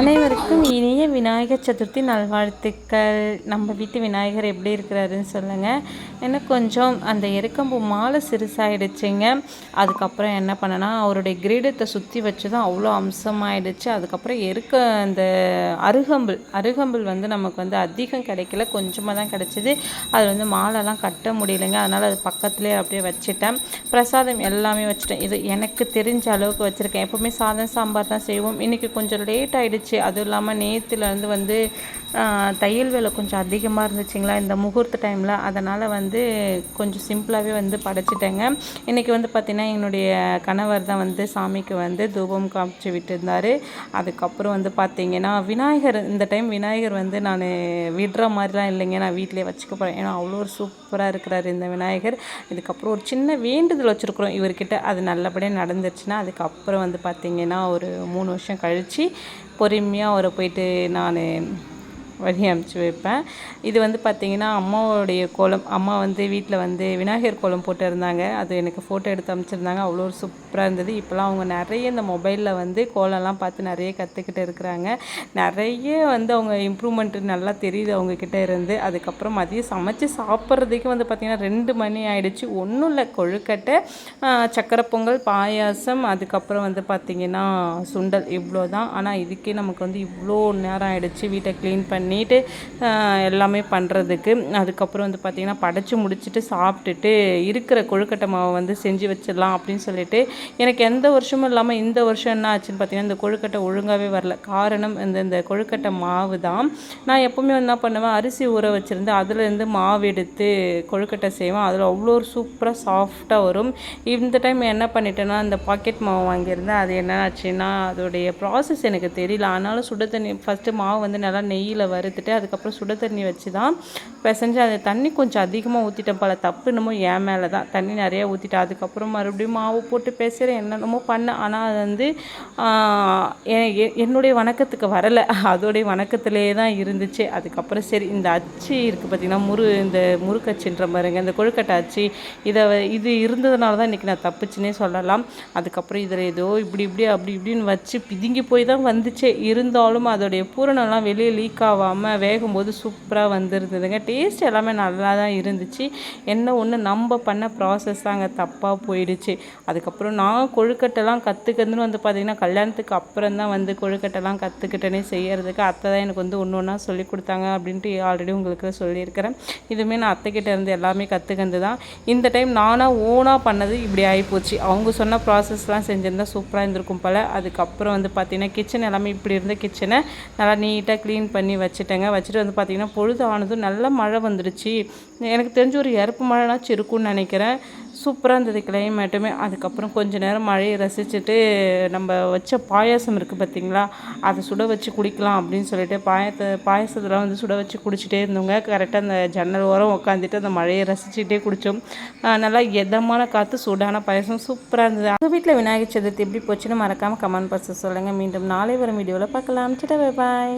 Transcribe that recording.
அனைவருக்கும் இனிய விநாயகர் சதுர்த்தி நல்வாழ்த்துக்கள். நம்ம வீட்டு விநாயகர் எப்படி இருக்கிறாருன்னு சொல்லுங்கள் எனக்கு கொஞ்சம் அந்த எருக்கம்பூ மாலை சிறுசாகிடுச்சிங்க அதுக்கப்புறம் என்ன பண்ணேன்னா அவருடைய கிரீடத்தை சுற்றி வச்சு தான் அவ்வளோ அம்சமாயிடுச்சு. அதுக்கப்புறம் எருக்க அந்த அருகம்புல் அருகம்புல் வந்து நமக்கு வந்து அதிகம் கிடைக்கல. கொஞ்சமாக தான் கிடச்சிது. அது வந்து மாலைலாம் கட்ட முடியலைங்க. அதனால் அது பக்கத்துலேயே அப்படியே வச்சுட்டேன். பிரசாதம் எல்லாமே வச்சுட்டேன். இது எனக்கு தெரிஞ்ச அளவுக்கு வச்சுருக்கேன். எப்போவுமே சாதம் சாம்பார் தான் செய்வோம். இன்றைக்கி கொஞ்சம் லேட் ஆகிடுச்சு அதுவும் இல்லாமல் நேற்றுலேருந்து வந்து தையல் வேலை கொஞ்சம் அதிகமாக இருந்துச்சுங்களா? இந்த முகூர்த்த டைமில் அதனால் வந்து கொஞ்சம் சிம்பிளாகவே வந்து படைச்சிட்டேங்க. இன்றைக்கி வந்து பார்த்திங்கன்னா என்னுடைய கணவர் தான் வந்து சாமிக்கு வந்து தூபம் காமிச்சு விட்டுருந்தார். அதுக்கப்புறம் வந்து பார்த்திங்கன்னா விநாயகர் இந்த டைம் விநாயகர் வந்து நான் விடுற மாதிரிலாம் இல்லைங்க. நான் வீட்டிலே வச்சுக்க போகிறேன் ஏன்னா அவ்வளோ ஒரு சூப்பராக இருக்கிறார் இந்த விநாயகர். இதுக்கப்புறம் ஒரு சின்ன வேண்டுதல் வச்சுருக்குறோம் இவர்கிட்ட. அது நல்லபடியாக நடந்துருச்சுன்னா அதுக்கப்புறம் வந்து பார்த்திங்கன்னா ஒரு மூணு வருஷம் கழித்து பொறுமையாக அவரை போயிட்டு நான் வழி அமுச்சு வைப்பேன். இது வந்து பார்த்திங்கன்னா அம்மாவோடைய கோலம் அம்மா வந்து வீட்டில் வந்து விநாயகர் கோலம் போட்டிருந்தாங்க. அது எனக்கு ஃபோட்டோ எடுத்து அமைச்சிருந்தாங்க. அவ்வளோ ஒரு சூப்பராக இருந்தது. இப்போலாம் அவங்க நிறைய இந்த மொபைலில் வந்து கோலம்லாம் பார்த்து நிறைய கற்றுக்கிட்டு இருக்கிறாங்க. நிறைய வந்து அவங்க இம்ப்ரூவ்மெண்ட்டு நல்லா தெரியுது அவங்கக்கிட்ட இருந்து. அதுக்கப்புறம் மதியம் சமைச்சு சாப்பிட்றதுக்கு வந்து பார்த்திங்கன்னா ரெண்டு மணி ஆகிடுச்சு ஒன்றும் இல்லை. கொழுக்கட்டை சக்கரை பொங்கல் பாயாசம் அதுக்கப்புறம் வந்து பார்த்திங்கன்னா சுண்டல். இவ்வளோ தான் ஆனால் இதுக்கே நமக்கு வந்து இவ்வளோ நேரம் ஆகிடுச்சு வீட்டை க்ளீன் பண்ணி பண்ணிவிட்டு எல்லாமே பண்ணுறதுக்கு அதுக்கப்புறம் வந்து பார்த்திங்கன்னா படைச்சி முடிச்சுட்டு சாப்பிட்டுட்டு இருக்கிற கொழுக்கட்டை மாவை வந்து செஞ்சு வச்சிடலாம் அப்படின்னு சொல்லிட்டு எனக்கு எந்த வருஷமும் இல்லாமல் இந்த வருஷம் என்ன ஆச்சுன்னு பார்த்தீங்கன்னா இந்த கொழுக்கட்டை ஒழுங்காகவே வரல. காரணம் இந்த இந்த கொழுக்கட்டை மாவு தான். நான் எப்போவுமே என்ன பண்ணுவேன் அரிசி ஊற வச்சுருந்து அதுலேருந்து மாவு எடுத்து கொழுக்கட்டை செய்வேன். அதில் அவ்வளோ ஒரு சூப்பராக சாஃப்டாக வரும். இந்த டைம் என்ன பண்ணிட்டேன்னா இந்த பாக்கெட் மாவு வாங்கியிருந்தேன். அது என்ன ஆச்சுன்னா அதோடைய ப்ராசஸ் எனக்கு தெரியல. ஆனாலும் சுடு தண்ணி ஃபஸ்ட்டு மாவு வந்து நல்லா நெய்யில் வறுத்துட்டு அதுக்கப்புறம் சுடு தண்ணி வச்சு தான் பிசைஞ்சு அந்த தண்ணி கொஞ்சம் அதிகமாக ஊற்றிட்டேன் பல. தப்பு என்னமோ என் மேலே தான் தண்ணி நிறையா ஊற்றிட்டேன் அதுக்கப்புறம் மறுபடியும் மாவு போட்டு பேசுகிறேன் என்னென்னமோ பண்ணேன். ஆனால் அது வந்து எ- என்னுடைய வணக்கத்துக்கு வரலை. அதோடைய வணக்கத்திலே தான் இருந்துச்சு. அதுக்கப்புறம் சரி இந்த அச்சு இருக்குது பார்த்திங்கன்னா முரு இந்த முறுக்கச்சுன்ற பாருங்க இந்த கொழுக்கட்டை அச்சு இதை இது இருந்ததுனால தான் இன்றைக்கி நான் தப்புச்சுன்னே சொல்லலாம். அதுக்கப்புறம் இதில் ஏதோ இப்படி இப்படி அப்படி இப்படின்னு வச்சு பிதுங்கி போய் தான் வந்துச்சே. இருந்தாலும் அதோடைய பூரணம்லாம் வெளியே லீக் ஆகாமல் வேகும்போது சூப்பராக வந்துருந்ததுங்க. டேஸ்ட் எல்லாமே நல்லா தான் இருந்துச்சு. என்ன ஒன்று நம்ம பண்ண ப்ராசஸ் தாங்க தப்பாக போயிடுச்சு. அதுக்கப்புறம் நான் கொழுக்கட்டைலாம் கற்றுக்கிறதுன்னு வந்து பார்த்திங்கன்னா கல்யாணத்துக்கு அப்புறம் தான் வந்து கொழுக்கட்டைலாம் கற்றுக்கிட்டேனே செய்கிறதுக்கு அத்தை தான் எனக்கு வந்து ஒன்று ஒன்றா சொல்லி கொடுத்தாங்க அப்படின்ட்டு ஆல்ரெடி உங்களுக்கு சொல்லியிருக்கிறேன். இதுவுமே நான் அத்தைக்கிட்ட இருந்து எல்லாமே கற்றுக்கிறது தான். இந்த டைம் நானாக ஓனாக பண்ணது இப்படி ஆகிப்போச்சு அவங்க சொன்ன ப்ராசஸ்லாம் செஞ்சுருந்தா சூப்பராக இருந்திருக்கும் போல். அதுக்கப்புறம் வந்து பார்த்திங்கன்னா கிச்சன் எல்லாமே இப்படி இருந்த கிச்சனை நல்லா நீட்டாக க்ளீன் பண்ணி வச்சு வச்சுட்டேங்க. வச்சுட்டு வந்து பார்த்திங்கன்னா பொழுது ஆனதும் நல்ல மழை வந்துடுச்சு எனக்கு தெரிஞ்ச ஒரு இறப்பு மழைனாச்சும் இருக்கும்னு நினைக்கிறேன். சூப்பராக இருந்தது கிளைமேட்டுமே அதுக்கப்புறம் கொஞ்ச நேரம் மழையை ரசிச்சுட்டு நம்ம வச்ச பாயாசம் இருக்குது பார்த்தீங்களா அதை சுட வச்சு குடிக்கலாம் அப்படின்னு சொல்லிட்டு பாயத்தை பாயாசத்தெலாம் வந்து சுட வச்சு குடிச்சிட்டே இருந்தவங்க கரெக்டாக அந்த ஜன்னல் ஓரம் உட்காந்துட்டு அந்த மழையை ரசிச்சுட்டே குடித்தோம் நல்லா எதமான காற்று சூடான பாயாசம் சூப்பராக இருந்தது. அந்த வீட்டில் விநாயகர் சதுர்த்தி எப்படி போச்சுன்னு மறக்காமல் கமெண்ட் பாக்ஸில் சொல்லுங்கள் மீண்டும் நாளை வரும் வீடியோவில் பார்க்கலாம். சிட்ட பாய்